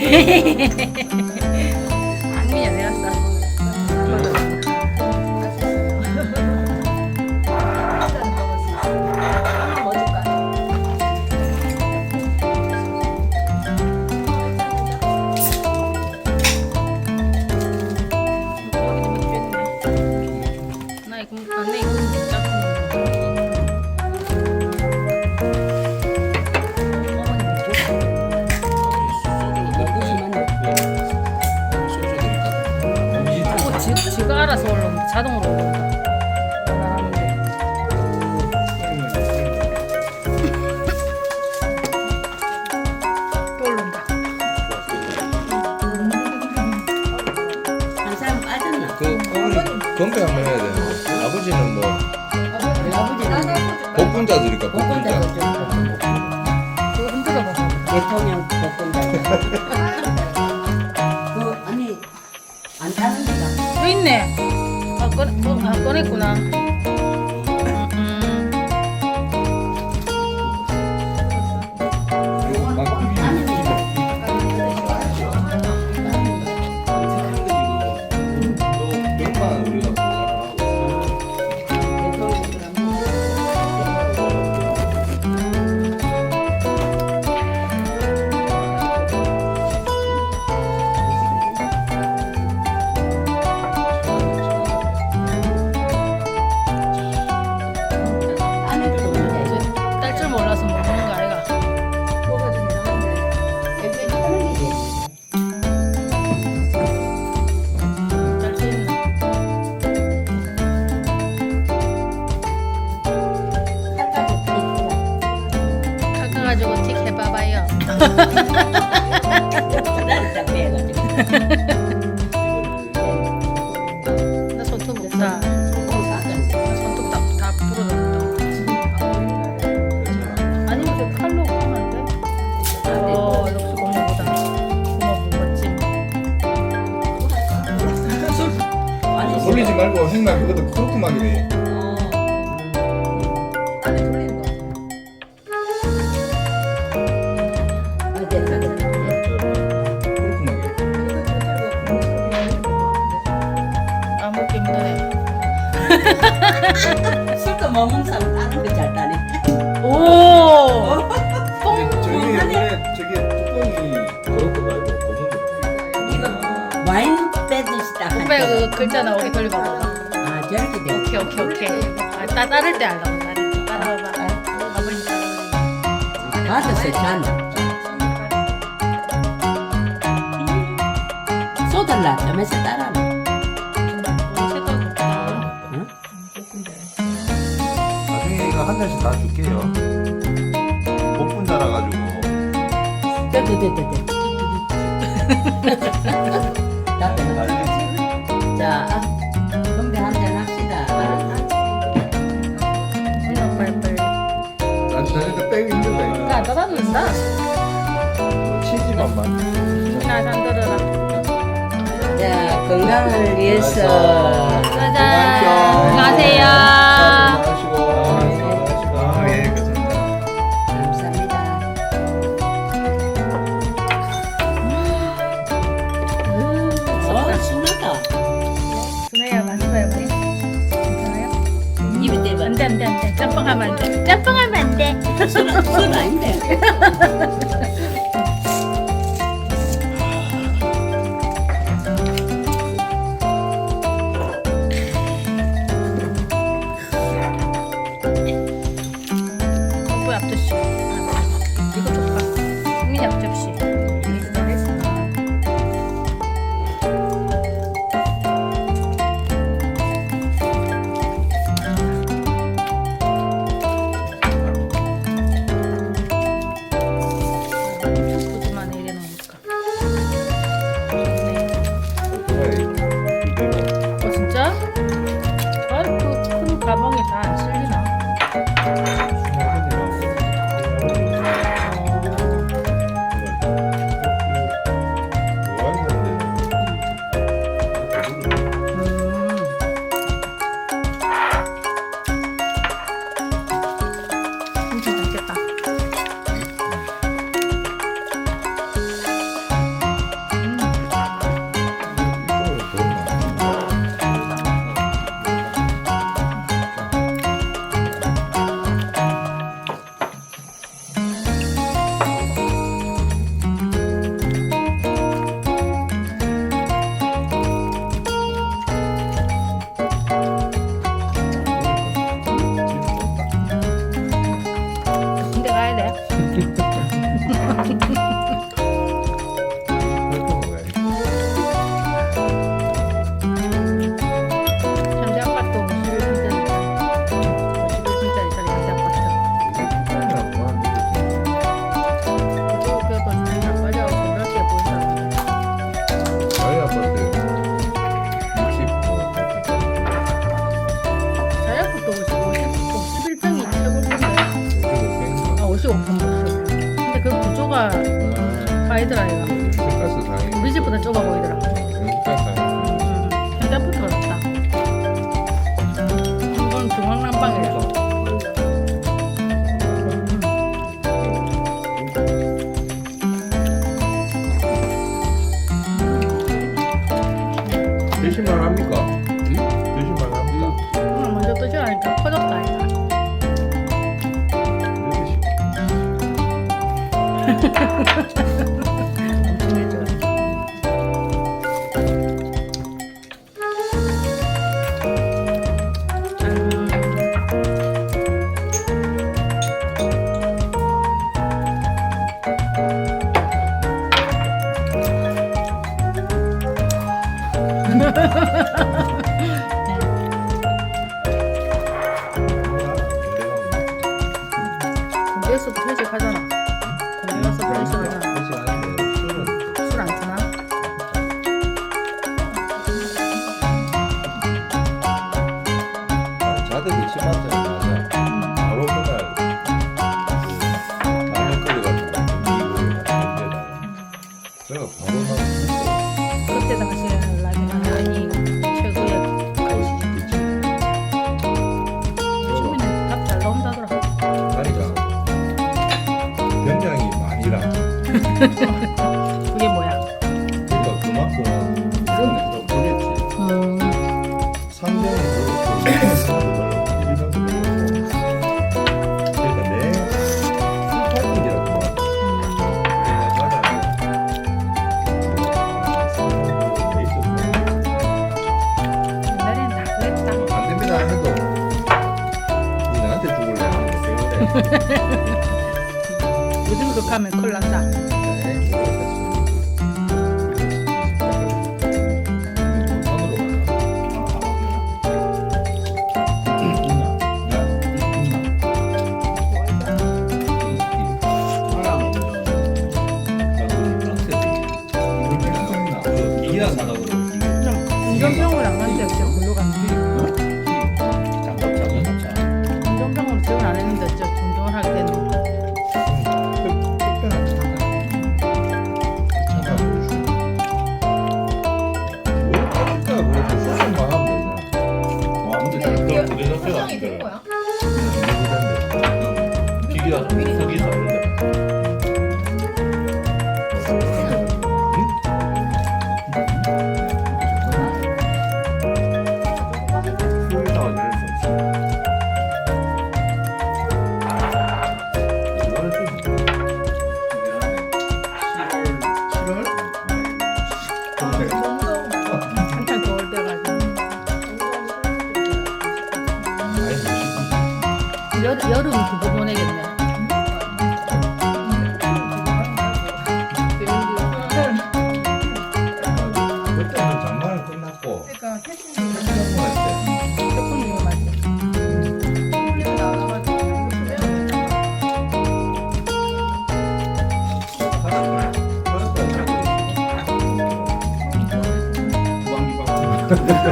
Hehehehe 대통령 복권자. 그 아니 안 타는 데가 또 있네. 아, 꺼, 어, 아, 꺼냈구나. 가지고 틱 해봐봐요. 나 손톱 없다. 손톱 다, 다 부러졌다. 아니면 저 칼로 하면 안 돼? 어, 역시 고모보다. 고모. 아니 돌리지 말고 행나 그것도 크로크막이래 네. 술도 못 먹는 사람 따는 거잘 따네. 오! 저기 원래 저기 뚜껑이 크로크 말고 고무 이거 와인 빼듯이 딱. 오빠 그 글자 나오게 돌려봐봐. 아 저렇게 돼. 오케이, 오케이, 오케이. 아, 따, 따를 때 알라고, 따를 때. 따라봐봐. 아버님 따라봐. 받았어 잔. 쏟을라 점에서 따라 잔씩 다 줄게요 복분자라 가지고 됐됐됐됐. 다 됐다. 자, 건배 한잔 합시다. 엄마 빨리빨리. 난 저녁에 빼기 힘들다 야, 따라는다. 이거 치즈만만 자, 잘 들어라. 자, 건강을 위해서. 짜잔. 안녕하세요. 안 돼, 안 돼, 안 돼. 짬뽕하면 안 돼. 짬뽕하면 안 돼. 술, 술 아닌데. 오빠 앞접시. 이거 줄까? 국민 앞접시. 아파트 51분짜리 51분짜리 현대 아파트. 그래도 잘 맞아. 그렇게 보이더 가이드라 이가 우리 집보다 좁아 보이더라. 음, 현대 아파트가 낫다. 이건 중앙난방이래. 드실만 합니까? 드실만 합니까? 오늘 먼저 뜨시라니까 커졌다 이가. 엄청 회식하잖아. 술안 쓰나? 자들이 심하잖 Jesus. 더울 때 가지고. 여, 여름 두 지역은 무방기 밖으로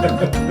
가져가